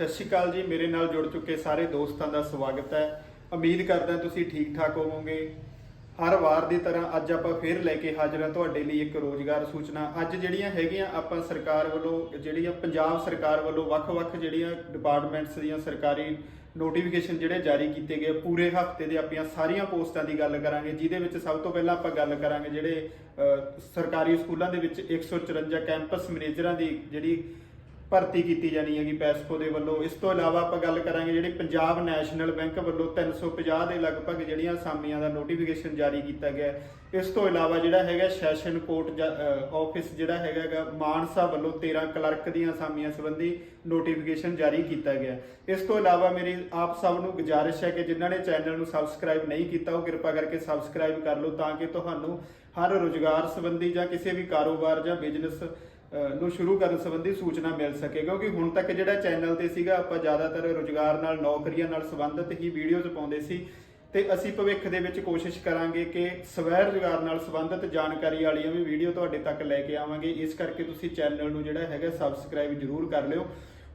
ਸਤਿ ਸ਼੍ਰੀ ਅਕਾਲ ਜੀ, ਮੇਰੇ ਨਾਲ ਜੁੜ ਚੁੱਕੇ ਸਾਰੇ ਦੋਸਤਾਂ ਦਾ ਸਵਾਗਤ ਹੈ। ਉਮੀਦ ਕਰਦਾ ਤੁਸੀਂ ਠੀਕ ਠਾਕ ਹੋਵੋਗੇ। ਹਰ ਵਾਰ ਦੀ ਤਰ੍ਹਾਂ ਅੱਜ ਆਪਾਂ ਫੇਰ ਲੈ ਕੇ ਹਾਜ਼ਰ ਹਾਂ ਤੁਹਾਡੇ ਲਈ ਇੱਕ ਰੋਜ਼ਗਾਰ ਸੂਚਨਾ। ਅੱਜ ਜਿਹੜੀਆਂ ਹੈਗੀਆਂ ਆਪਾਂ ਸਰਕਾਰ ਵੱਲੋਂ, ਜਿਹੜੀਆਂ ਪੰਜਾਬ ਸਰਕਾਰ ਵੱਲੋਂ ਵੱਖ-ਵੱਖ ਜਿਹੜੀਆਂ ਡਿਪਾਰਟਮੈਂਟਸ ਦੀਆਂ ਸਰਕਾਰੀ ਨੋਟੀਫਿਕੇਸ਼ਨ ਜਿਹੜੇ ਜਾਰੀ ਕੀਤੇ ਗਏ, ਪੂਰੇ ਹਫ਼ਤੇ ਦੇ ਆਪਣੀਆਂ ਸਾਰੀਆਂ ਪੋਸਟਾਂ ਦੀ ਗੱਲ ਕਰਾਂਗੇ, ਜਿਹਦੇ ਵਿੱਚ ਸਭ ਤੋਂ ਪਹਿਲਾਂ ਆਪਾਂ ਗੱਲ ਕਰਾਂਗੇ ਜਿਹੜੇ ਸਰਕਾਰੀ ਸਕੂਲਾਂ ਦੇ ਵਿੱਚ 154 ਕੈਂਪਸ ਮੈਨੇਜਰਾਂ ਦੀ ਜਿਹੜੀ ਭਰਤੀ ਕੀਤੀ ਜਾਣੀ ਹੈਗੀ ਪੈਸਕੋ ਦੇ ਵੱਲੋਂ। ਇਸ ਤੋਂ ਇਲਾਵਾ ਆਪਾਂ ਗੱਲ ਕਰਾਂਗੇ ਜਿਹੜੀ ਪੰਜਾਬ ਨੈਸ਼ਨਲ ਬੈਂਕ ਵੱਲੋਂ 350 ਦੇ ਲਗਭਗ ਜਿਹੜੀਆਂ ਅਸਾਮੀਆਂ ਦਾ ਨੋਟੀਫਿਕੇਸ਼ਨ ਜਾਰੀ ਕੀਤਾ ਗਿਆ ਇਸ ਤੋਂ ਇਲਾਵਾ ਜਿਹੜਾ ਹੈਗਾ ਸੈਸ਼ਨ ਕੋਰਟ ਆਫਿਸ ਜਿਹੜਾ ਹੈਗਾ ਮਾਨਸਾ ਵੱਲੋਂ 13 ਕਲਰਕ ਦੀਆਂ ਅਸਾਮੀਆਂ ਸੰਬੰਧੀ ਨੋਟੀਫਿਕੇਸ਼ਨ ਜਾਰੀ ਕੀਤਾ ਗਿਆ ਇਸ ਤੋਂ ਇਲਾਵਾ ਮੇਰੀ, ਆਪ ਸਭ ਨੂੰ ਗੁਜ਼ਾਰਿਸ਼ ਹੈ ਕਿ ਜਿਨ੍ਹਾਂ ਨੇ ਚੈਨਲ ਨੂੰ ਸਬਸਕ੍ਰਾਈਬ ਨਹੀਂ ਕੀਤਾ, ਉਹ ਕਿਰਪਾ ਕਰਕੇ ਸਬਸਕ੍ਰਾਈਬ ਕਰ ਲਓ ਤਾਂ ਕਿ ਤੁਹਾਨੂੰ ਹਰ ਰੋਜ਼ਗਾਰ ਸੰਬੰਧੀ ਜਾਂ ਕਿਸੇ ਵੀ ਕਾਰੋਬਾਰ ਜਾਂ ਬਿਜ਼ਨਸ ਨੂੰ ਸ਼ੁਰੂ ਕਰਨ ਸੰਬੰਧੀ ਸੂਚਨਾ ਮਿਲ ਸਕੇ, ਕਿਉਂਕਿ ਹੁਣ ਤੱਕ ਜਿਹੜਾ ਚੈਨਲ ਤੇ ਸੀਗਾ, ਆਪਾਂ ਜ਼ਿਆਦਾਤਰ ਰੁਜ਼ਗਾਰ ਨਾਲ, ਨੌਕਰੀਆਂ ਨਾਲ ਸੰਬੰਧਿਤ ਹੀ ਵੀਡੀਓਜ਼ ਪਾਉਂਦੇ ਸੀ। ਤੇ ਅਸੀਂ ਭਵਿੱਖ ਦੇ ਵਿੱਚ ਕੋਸ਼ਿਸ਼ ਕਰਾਂਗੇ ਕਿ ਸਵੈ ਰੁਜ਼ਗਾਰ ਨਾਲ ਸੰਬੰਧਿਤ ਜਾਣਕਾਰੀ ਵਾਲੀਆਂ ਵੀ ਵੀਡੀਓ ਤੁਹਾਡੇ ਤੱਕ ਲੈ ਕੇ ਆਵਾਂਗੇ। ਇਸ ਕਰਕੇ ਤੁਸੀਂ ਚੈਨਲ ਨੂੰ ਜਿਹੜਾ ਹੈਗਾ ਸਬਸਕ੍ਰਾਈਬ ਜ਼ਰੂਰ ਕਰ ਲਿਓ।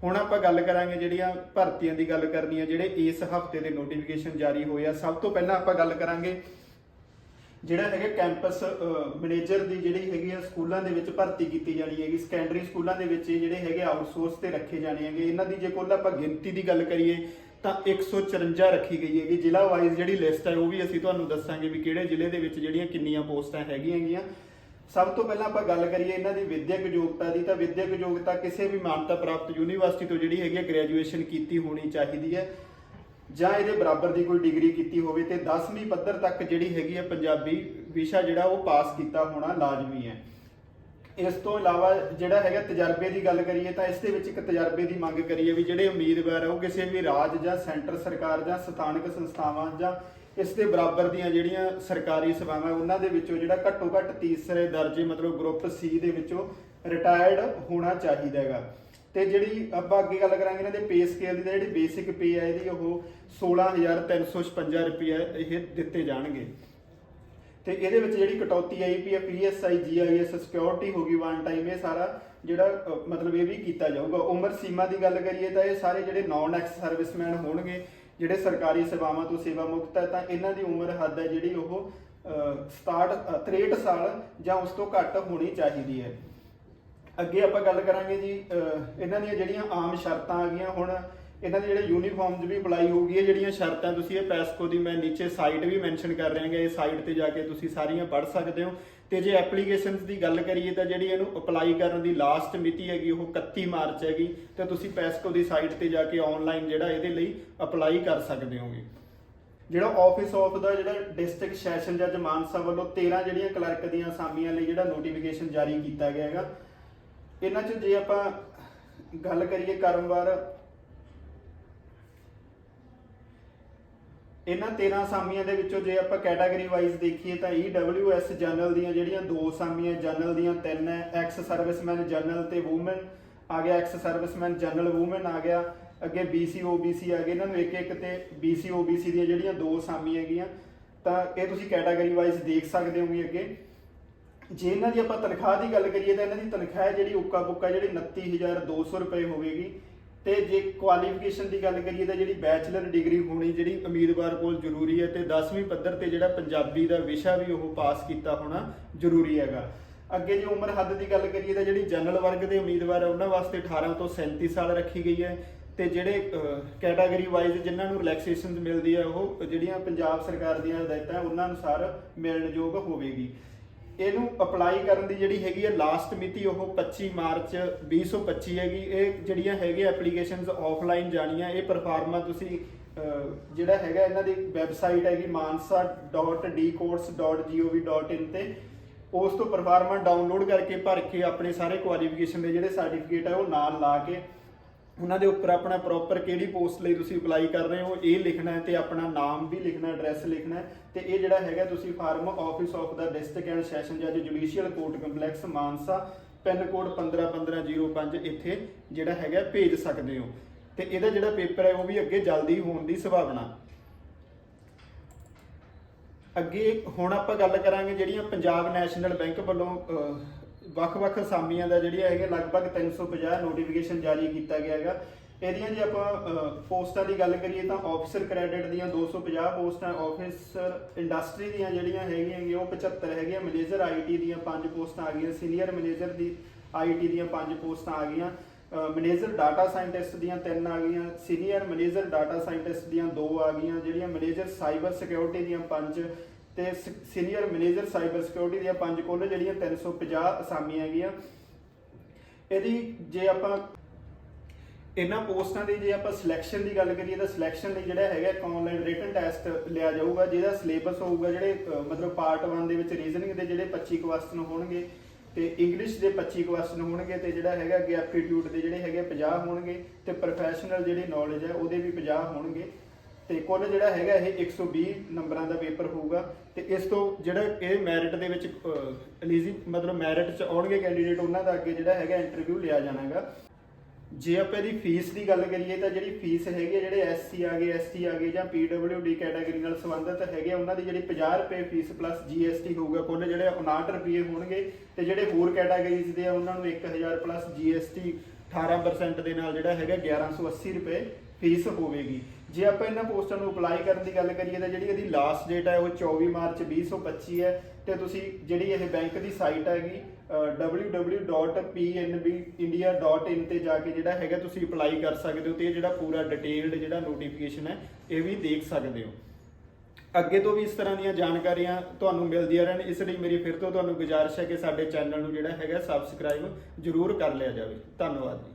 ਹੁਣ ਆਪਾਂ ਗੱਲ ਕਰਾਂਗੇ ਜਿਹੜੀਆਂ ਭਰਤੀਆਂ ਦੀ ਗੱਲ ਕਰਨੀ ਹੈ ਜਿਹੜੇ ਇਸ ਹਫ਼ਤੇ ਦੇ ਨੋਟੀਫਿਕੇਸ਼ਨ ਜਾਰੀ ਹੋਏ ਆ। ਸਭ ਤੋਂ ਪਹਿਲਾਂ ਆਪਾਂ ਗੱਲ ਕਰਾਂਗੇ ਜਿਹੜਾ ਹੈਗਾ ਕੈਂਪਸ ਮੈਨੇਜਰ ਦੀ ਜਿਹੜੀ ਹੈਗੀ ਆ ਸਕੂਲਾਂ ਦੇ ਵਿੱਚ ਭਰਤੀ ਕੀਤੀ ਜਾਣੀ ਹੈਗੀ। ਸੈਕੰਡਰੀ ਸਕੂਲਾਂ ਦੇ ਵਿੱਚ ਜਿਹੜੇ ਹੈਗੇ ਆਊਟਸੋਰਸ ਤੇ ਰੱਖੇ ਜਾਣੇ ਹੈਗੇ। ਇਹਨਾਂ ਦੀ ਜੇ ਕੋਲ ਆਪਾਂ ਗਿਣਤੀ ਦੀ ਗੱਲ ਕਰੀਏ, ਤਾਂ 154 ਰੱਖੀ ਗਈ ਹੈਗੀ। ਜ਼ਿਲ੍ਹਾ ਵਾਈਜ਼ ਜਿਹੜੀ ਲਿਸਟ ਹੈ, ਉਹ ਵੀ ਅਸੀਂ ਤੁਹਾਨੂੰ ਦੱਸਾਂਗੇ ਵੀ ਕਿਹੜੇ ਜ਼ਿਲ੍ਹੇ ਦੇ ਵਿੱਚ ਜਿਹੜੀਆਂ ਕਿੰਨੀਆਂ ਪੋਸਟਾਂ ਹੈਗੀਆਂ ਹੈਗੀਆਂ। ਸਭ ਤੋਂ ਪਹਿਲਾਂ ਆਪਾਂ ਗੱਲ ਕਰੀਏ ਇਹਨਾਂ ਦੀ ਵਿਦਿਅਕ ਯੋਗਤਾ ਦੀ, ਤਾਂ ਵਿਦਿਅਕ ਯੋਗਤਾ ਕਿਸੇ ਵੀ ਮਾਨਤਾ ਪ੍ਰਾਪਤ ਯੂਨੀਵਰਸਿਟੀ ਤੋਂ ਜਿਹੜੀ ਹੈਗੀ ਹੈ ਗ੍ਰੈਜੂਏਸ਼ਨ ਕੀਤੀ ਹੋਣੀ ਚਾਹੀਦੀ ਹੈ। ਜਾਂ ਇਹਦੇ ਬਰਾਬਰ ਦੀ ਕੋਈ ਡਿਗਰੀ ਕੀਤੀ ਹੋਵੇ ਤੇ 10ਵੀਂ ਪੱਧਰ ਤੱਕ ਜਿਹੜੀ ਹੈਗੀ ਹੈ ਪੰਜਾਬੀ ਵਿਸ਼ਾ ਜਿਹੜਾ ਉਹ ਪਾਸ ਕੀਤਾ ਹੋਣਾ ਲਾਜ਼ਮੀ ਹੈ। ਇਸ ਤੋਂ ਇਲਾਵਾ ਜਿਹੜਾ ਹੈਗਾ ਤਜਰਬੇ ਦੀ ਗੱਲ ਕਰੀਏ ਤਾਂ ਇਸ ਦੇ ਵਿੱਚ ਇੱਕ ਤਜਰਬੇ ਦੀ ਮੰਗ ਕਰੀਏ ਵੀ ਜਿਹੜੇ ਉਮੀਦਵਾਰ ਆ ਉਹ ਕਿਸੇ ਵੀ ਰਾਜ ਜਾਂ ਸੈਂਟਰ ਸਰਕਾਰ ਜਾਂ ਸਥਾਨਕ ਸੰਸਥਾਵਾਂ ਜਾਂ ਇਸ ਦੇ ਬਰਾਬਰ ਦੀਆਂ ਜਿਹੜੀਆਂ ਸਰਕਾਰੀ ਸੇਵਾਵਾਂ ਉਹਨਾਂ ਦੇ ਵਿੱਚੋਂ ਜਿਹੜਾ ਘੱਟੋ ਘੱਟ ਤੀਸਰੇ ਦਰਜੇ ਮਤਲਬ ਗਰੁੱਪ ਸੀ ਦੇ ਵਿੱਚੋਂ ਰਿਟਾਇਰਡ ਹੋਣਾ ਚਾਹੀਦਾ ਹੈਗਾ। ਤੇ ਜਿਹੜੀ ਆਪਾਂ ਅੱਗੇ ਗੱਲ ਕਰਾਂਗੇ ਇਹਨਾਂ ਦੇ ਪੇ ਸਕੇਲ ਦੀ ਤਾਂ ਜਿਹੜੀ ਬੇਸਿਕ ਪੇ ਹੈ ਇਹਦੀ ਉਹ 16356 ਰੁਪਏ ਇਹ ਦਿੱਤੇ ਜਾਣਗੇ। ਤੇ ਇਹਦੇ ਵਿੱਚ ਜਿਹੜੀ ਕਟੌਤੀ I P PSI GIS security ਹੋ ਗਈ ਵਨ ਟਾਈਮ ਇਹ ਸਾਰਾ ਜਿਹੜਾ ਮਤਲਬ ਇਹ ਵੀ ਕੀਤਾ ਜਾਊਗਾ। ਉਮਰ ਸੀਮਾ ਦੀ ਗੱਲ ਕਰੀਏ ਤਾਂ ਇਹ ਸਾਰੇ ਜਿਹੜੇ ਨਾਨ ਐਕਸ ਸਰਵਿਸਮੈਨ ਹੋਣਗੇ ਜਿਹੜੇ ਸਰਕਾਰੀ ਸੇਵਾਵਾਂ ਤੋਂ ਸੇਵਾ ਮੁਕਤ ਹੈ ਤਾਂ ਇਹਨਾਂ ਦੀ ਉਮਰ ਹੱਦ ਹੈ ਜਿਹੜੀ ਉਹ ਅ, 67 63 ਸਾਲ ਜਾਂ ਉਸ ਤੋਂ ਘੱਟ ਹੋਣੀ ਚਾਹੀਦੀ ਹੈ। ਅੱਗੇ ਆਪਾਂ ਗੱਲ ਕਰਾਂਗੇ ਜੀ ਇਹਨਾਂ ਦੀਆਂ ਜਿਹੜੀਆਂ ਆਮ ਸ਼ਰਤਾਂ ਆ ਗਈਆਂ ਹੁਣ, ਇਹਨਾਂ ਦੇ ਜਿਹੜੇ ਯੂਨੀਫਾਰਮਸ ਵੀ ਅਪਲਾਈ ਹੋ ਗਈ ਹੈ, ਜਿਹੜੀਆਂ ਸ਼ਰਤਾਂ ਤੁਸੀਂ ਇਹ ਪੈਸਕੋ ਦੀ ਮੈਂ ਨੀਚੇ ਸਾਈਟ ਵੀ ਮੈਂਸ਼ਨ ਕਰ ਰਿਹਾਂਗਾ ਇਹ ਸਾਈਟ ਤੇ ਜਾ ਕੇ ਤੁਸੀਂ ਸਾਰੀਆਂ ਪੜ੍ਹ ਸਕਦੇ ਹੋ। ਤੇ ਜੇ ਐਪਲੀਕੇਸ਼ਨਸ ਦੀ ਗੱਲ ਕਰੀਏ ਤਾਂ ਜਿਹੜੀ ਇਹਨੂੰ ਅਪਲਾਈ ਕਰਨ ਦੀ ਲਾਸਟ ਮਿਤੀ ਹੈਗੀ, ਉਹ 31 ਮਾਰਚ ਹੈਗੀ, ਤੇ ਤੁਸੀਂ ਪੈਸਕੋ ਦੀ ਸਾਈਟ ਤੇ ਜਾ ਕੇ ਆਨਲਾਈਨ ਜਿਹੜਾ ਇਹਦੇ ਲਈ ਅਪਲਾਈ ਕਰ ਸਕਦੇ ਹੋਗੇ। ਜਿਹੜਾ ਆਫਿਸ ਆਫ ਦਾ ਜਿਹੜਾ ਡਿਸਟ੍ਰਿਕਟ ਸੈਸ਼ਨ ਜੱਜ ਮਾਨਸਾ ਵੱਲੋਂ 13 ਜਿਹੜੀਆਂ ਕਲਰਕ ਦੀਆਂ ਅਸਾਮੀਆਂ ਲਈ ਜਿਹੜਾ ਨੋਟੀਫਿਕੇਸ਼ਨ ਜਾਰੀ ਕੀਤਾ ਗਿਆ ਹੈਗਾ ਇਹਨਾਂ 'ਚ ਜੇ ਆਪਾਂ ਗੱਲ ਕਰੀਏ ਕਰਮਵਾਰ, ਇਹਨਾਂ 13 ਅਸਾਮੀਆਂ ਦੇ ਵਿੱਚੋਂ ਜੇ ਆਪਾਂ ਕੈਟਾਗਰੀ ਵਾਈਜ਼ ਦੇਖੀਏ ਤਾਂ EWS ਜਨਰਲ ਦੀਆਂ ਜਿਹੜੀਆਂ ਦੋ ਅਸਾਮੀਆਂ ਜਨਰਲ ਦੀਆਂ ਤਿੰਨ ਹੈ ਐਕਸ ਸਰਵਿਸਮੈਨ ਜਨਰਲ ਤੇ ਔਮਨ ਆ ਗਿਆ ਐਕਸ ਸਰਵਿਸਮੈਨ ਜਨਰਲ ਔਮਨ ਆ ਗਿਆ ਅੱਗੇ BC OBC ਆ ਗਏ। ਇਹਨਾਂ ਨੂੰ ਇੱਕ ਇੱਕ ਤੇ BC OBC ਦੀਆਂ ਜਿਹੜੀਆਂ ਦੋ ਅਸਾਮੀਆਂ ਹੈਗੀਆਂ, ਤਾਂ ਇਹ ਤੁਸੀਂ ਕੈਟਾਗਰੀ ਵਾਈਜ਼ ਦੇਖ ਸਕਦੇ ਹੋਗੇ ਅੱਗੇ। ਜੇ ਇਹਨਾਂ ਦੀ ਆਪਾਂ ਤਨਖਾਹ ਦੀ ਗੱਲ ਕਰੀਏ ਤਾਂ ਇਹਨਾਂ ਦੀ ਤਨਖਾਹ ਹੈ ਜਿਹੜੀ ਉੱਕਾ ਬੁੱਕਾ ਜਿਹੜੀ 29200 ਰੁਪਏ ਹੋਵੇਗੀ। ਤੇ ਜੇ ਕੁਆਲੀਫਿਕੇਸ਼ਨ ਦੀ ਗੱਲ ਕਰੀਏ ਤਾਂ ਜਿਹੜੀ ਬੈਚਲਰ ਡਿਗਰੀ ਹੋਣੀ, ਜਿਹੜੀ ਉਮੀਦਵਾਰ ਕੋਲ ਜ਼ਰੂਰੀ ਹੈ ਤੇ 10ਵੀਂ ਪੱਧਰ ਤੇ ਜਿਹੜਾ ਪੰਜਾਬੀ ਦਾ ਵਿਸ਼ਾ ਵੀ ਉਹ ਪਾਸ ਕੀਤਾ ਹੋਣਾ ਜ਼ਰੂਰੀ ਹੈਗਾ। ਅੱਗੇ ਜੇ ਉਮਰ ਹੱਦ ਦੀ ਗੱਲ ਕਰੀਏ ਤਾਂ ਜਿਹੜੀ ਜਨਰਲ ਵਰਗ ਦੇ ਉਮੀਦਵਾਰ ਹੈ ਉਹਨਾਂ ਵਾਸਤੇ 18 ਤੋਂ 37 ਸਾਲ ਰੱਖੀ ਗਈ ਹੈ। ਤੇ ਜਿਹੜੇ ਕੈਟਾਗਰੀ ਵਾਈਜ਼ ਜਿਨ੍ਹਾਂ ਨੂੰ ਰਿਲੈਕਸੇਸ਼ਨਸ ਮਿਲਦੀ ਹੈ, ਉਹ ਜਿਹੜੀਆਂ ਪੰਜਾਬ ਸਰਕਾਰ ਦੀਆਂ ਹਦਾਇਤਾਂ, ਉਹਨਾਂ ਅਨੁਸਾਰ ਮਿਲਣਯੋਗ ਹੋਵੇਗੀ। ਇਹਨੂੰ ਅਪਲਾਈ ਕਰਨ ਦੀ ਜਿਹੜੀ ਹੈਗੀ ਹੈ ਲਾਸਟ ਮਿਤੀ ਉਹ 25 ਮਾਰਚ 2025 ਹੈਗੀ। ਇਹ ਜਿਹੜੀਆਂ ਹੈਗੇ ਐਪਲੀਕੇਸ਼ਨਸ ਆਫਲਾਈਨ ਜਾਣੀਆਂ, ਇਹ ਪਰਫਾਰਮਾ ਤੁਸੀਂ ਜਿਹੜਾ ਹੈਗਾ ਇਹਨਾਂ ਦੀ ਵੈਬਸਾਈਟ ਹੈਗੀ mansa.dcourse.gov.in ਤੇ। ਉਸ ਤੋਂ ਪਰਫਾਰਮਾ ਡਾਊਨਲੋਡ ਕਰਕੇ ਭਰ ਕੇ ਆਪਣੇ ਸਾਰੇ ਕੁਆਲੀਫਿਕੇਸ਼ਨ ਦੇ ਜਿਹੜੇ ਸਰਟੀਫਿਕੇਟ ਹੈ ਉਹ ਨਾਲ ਲਾ ਕੇ ਉਹਨਾਂ ਦੇ ਉੱਪਰ ਆਪਣਾ ਪ੍ਰੋਪਰ ਕਿਹੜੀ ਪੋਸਟ ਲਈ ਤੁਸੀਂ ਅਪਲਾਈ ਕਰ ਰਹੇ ਹੋ, ਇਹ ਲਿਖਣਾ ਹੈ ਤੇ ਆਪਣਾ ਨਾਮ ਵੀ ਲਿਖਣਾ ਐਡਰੈਸ ਲਿਖਣਾ ਹੈ ਤੇ ਇਹ ਜਿਹੜਾ ਹੈਗਾ ਤੁਸੀਂ ਫਾਰਮ ਆਫਿਸ ਆਫ ਦਾ ਡਿਸਟ੍ਰਿਕਟ ਐਂਡ ਸੈਸ਼ਨ ਜੱਜ judicial court complex Mansa, pin code 151505 ਇੱਥੇ ਜਿਹੜਾ ਹੈਗਾ ਭੇਜ ਸਕਦੇ ਹੋ। ਤੇ ਇਹਦਾ ਜਿਹੜਾ ਪੇਪਰ ਹੈ ਉਹ ਵੀ ਅੱਗੇ ਜਲਦੀ ਹੋਣ ਦੀ ਸੰਭਾਵਨਾ। ਅੱਗੇ ਹੁਣ ਆਪਾਂ ਗੱਲ ਕਰਾਂਗੇ ਜਿਹੜੀਆਂ ਪੰਜਾਬ ਨੈਸ਼ਨਲ ਬੈਂਕ ਵੱਲੋਂ ਵੱਖ-ਵੱਖ ਅਸਾਮੀਆਂ ਦਾ ਜਿਹੜੀਆਂ ਹੈਗੇ ਲਗਭਗ 350 ਨੋਟੀਫਿਕੇਸ਼ਨ ਜਾਰੀ ਕੀਤਾ ਗਿਆ ਹੈਗਾ। ਇਹਦੀਆਂ ਜੇ ਆਪਾਂ ਪੋਸਟਾਂ ਦੀ ਗੱਲ ਕਰੀਏ ਤਾਂ ਆਫੀਸਰ ਕ੍ਰੈਡਿਟ ਦੀਆਂ 250 ਪੋਸਟਾਂ ਆਫੀਸਰ ਇੰਡਸਟਰੀ ਦੀਆਂ ਜਿਹੜੀਆਂ ਹੈਗੀਆਂ ਹੈਗੀਆਂ, ਉਹ 75 ਹੈਗੀਆਂ। ਮੈਨੇਜਰ ਆਈਟੀ ਦੀਆਂ 5 ਪੋਸਟਾਂ ਆ ਗਈਆਂ ਸੀਨੀਅਰ ਮੈਨੇਜਰ ਦੀ ਆਈਟੀ ਦੀਆਂ 5 ਪੋਸਟਾਂ ਆ ਗਈਆਂ। ਮੈਨੇਜਰ ਡਾਟਾ ਸਾਇੰਟਿਸਟ ਦੀਆਂ 3 ਆ ਗਈਆਂ ਸੀਨੀਅਰ ਮੈਨੇਜਰ ਡਾਟਾ ਸਾਇੰਟਿਸਟ ਦੀਆਂ 2 ਆ ਗਈਆਂ, ਜਿਹੜੀਆਂ ਮੈਨੇਜਰ ਸਾਈਬਰ ਸਿਕਿਉਰਿਟੀ ਦੀਆਂ 5 ਤੇ ਸੀਨੀਅਰ ਮੈਨੇਜਰ ਸਾਈਬਰ ਸਿਕਿਉਰਿਟੀ ਦੀਆਂ ਪੰਜ ਕੁੱਲ ਜਿਹੜੀਆਂ 350 ਅਸਾਮੀਆਂ ਹੈਗੀਆਂ। ਇਹਦੀ ਜੇ ਆਪਾਂ ਇਹਨਾਂ ਪੋਸਟਾਂ ਦੀ ਜੇ ਆਪਾਂ ਸਿਲੈਕਸ਼ਨ ਦੀ ਗੱਲ ਕਰੀਏ ਤਾਂ ਸਿਲੈਕਸ਼ਨ ਲਈ ਜਿਹੜਾ ਹੈਗਾ ਇੱਕ ਆਨਲਾਈਨ ਰਿਟਨ ਟੈਸਟ ਲਿਆ ਜਾਊਗਾ, ਜਿਹਦਾ ਸਿਲੇਬਸ ਹੋਊਗਾ ਜਿਹੜੇ ਮਤਲਬ ਪਾਰਟ 1 ਦੇ ਵਿੱਚ ਰੀਜ਼ਨਿੰਗ ਦੇ ਜਿਹੜੇ 25 ਕੁਐਸਚਨ ਹੋਣਗੇ ਤੇ ਇੰਗਲਿਸ਼ ਦੇ 25 ਕੁਐਸਚਨ ਹੋਣਗੇ ਤੇ ਜਿਹੜਾ ਹੈਗਾ ਅੱਗੇ ਐਪਟੀਟਿਊਡ ਦੇ ਜਿਹੜੇ ਹੈਗੇ 50 ਹੋਣਗੇ ਤੇ ਪ੍ਰੋਫੈਸ਼ਨਲ ਜਿਹੜੀ ਨੌਲੇਜ ਹੈ ਉਹਦੇ ਵੀ 50 ਹੋਣਗੇ। ਤੇ ਕੁੱਲ ਜਿਹੜਾ ਹੈਗਾ ਇਹ 120 ਨੰਬਰਾਂ ਦਾ ਪੇਪਰ ਹੋਊਗਾ ਤੇ ਇਸ ਤੋਂ ਜਿਹੜਾ ਇਹ ਮੈਰਿਟ ਦੇ ਵਿੱਚ ਐਲੀਜੀ ਮਤਲਬ ਮੈਰਿਟ ਚ ਆਉਣਗੇ ਕੈਂਡੀਡੇਟ ਉਹਨਾਂ ਦਾ ਅੱਗੇ ਜਿਹੜਾ ਹੈਗਾ ਇੰਟਰਵਿਊ ਲਿਆ ਜਾਣਾਗਾ। ਜੇ ਆਪਾਂ ਇਹਦੀ ਫੀਸ ਦੀ ਗੱਲ ਕਰੀਏ ਤਾਂ ਜਿਹੜੀ ਫੀਸ ਹੈਗੀ ਹੈ ਜਿਹੜੇ ਐਸਸੀ ਆ ਗਏ ਐਸਟੀ ਆ ਗਏ ਜਾਂ ਪੀਡਬਲਯੂਡੀ ਕੈਟਾਗਰੀ ਨਾਲ ਸੰਬੰਧਿਤ ਹੈਗੇ ਉਹਨਾਂ ਦੀ ਜਿਹੜੀ 50 ਰੁਪਏ ਫੀਸ ਪਲੱਸ ਜੀਐਸਟੀ ਹੋਊਗਾ, ਕੁੱਲ ਜਿਹੜੇ 59 ਰੁਪਏ ਹੋਣਗੇ ਤੇ ਜਿਹੜੇ ਹੋਰ ਕੈਟਾਗਰੀਜ਼ ਦੇ ਆ, ਉਹਨਾਂ ਨੂੰ 1000 ਪਲੱਸ ਜੀਐਸਟੀ 18% ਦੇ ਨਾਲ ਜਿਹੜਾ ਹੈਗਾ 1180 ਰੁਪਏ ਫੀਸ ਹੋਵੇਗੀ। ਜੇ ਆਪਾਂ ਇਹਨਾਂ ਪੋਸਟਾਂ ਨੂੰ ਅਪਲਾਈ ਕਰਨ ਦੀ ਗੱਲ ਕਰੀਏ ਤਾਂ ਜਿਹੜੀ ਇਹਦੀ ਲਾਸਟ ਡੇਟ ਹੈ ਉਹ 24 ਮਾਰਚ 2025 ਹੈ ਤੇ ਤੁਸੀਂ ਜਿਹੜੀ ਇਹ ਬੈਂਕ ਦੀ ਸਾਈਟ ਹੈਗੀ www.pnbindia.in ਤੇ ਜਾ ਕੇ ਜਿਹੜਾ ਹੈਗਾ ਤੁਸੀਂ ਅਪਲਾਈ ਕਰ ਸਕਦੇ ਹੋ ਤੇ ਇਹ ਜਿਹੜਾ ਪੂਰਾ ਡਿਟੇਲਡ ਜਿਹੜਾ ਨੋਟੀਫਿਕੇਸ਼ਨ ਹੈ, ਇਹ ਵੀ ਦੇਖ ਸਕਦੇ ਹੋ। ਅੱਗੇ ਤੋਂ ਵੀ ਇਸ ਤਰ੍ਹਾਂ ਦੀਆਂ ਜਾਣਕਾਰੀਆਂ ਤੁਹਾਨੂੰ ਮਿਲਦੀਆਂ ਰਹਿਣ, ਇਸ ਲਈ ਮੇਰੀ ਫਿਰ ਤੋਂ ਤੁਹਾਨੂੰ ਗੁਜ਼ਾਰਿਸ਼ ਹੈ ਕਿ ਸਾਡੇ ਚੈਨਲ ਨੂੰ ਜਿਹੜਾ ਹੈਗਾ ਸਬਸਕ੍ਰਾਈਬ ਜ਼ਰੂਰ ਕਰ ਲਿਆ ਜਾਵੇ। ਧੰਨਵਾਦ ਜੀ।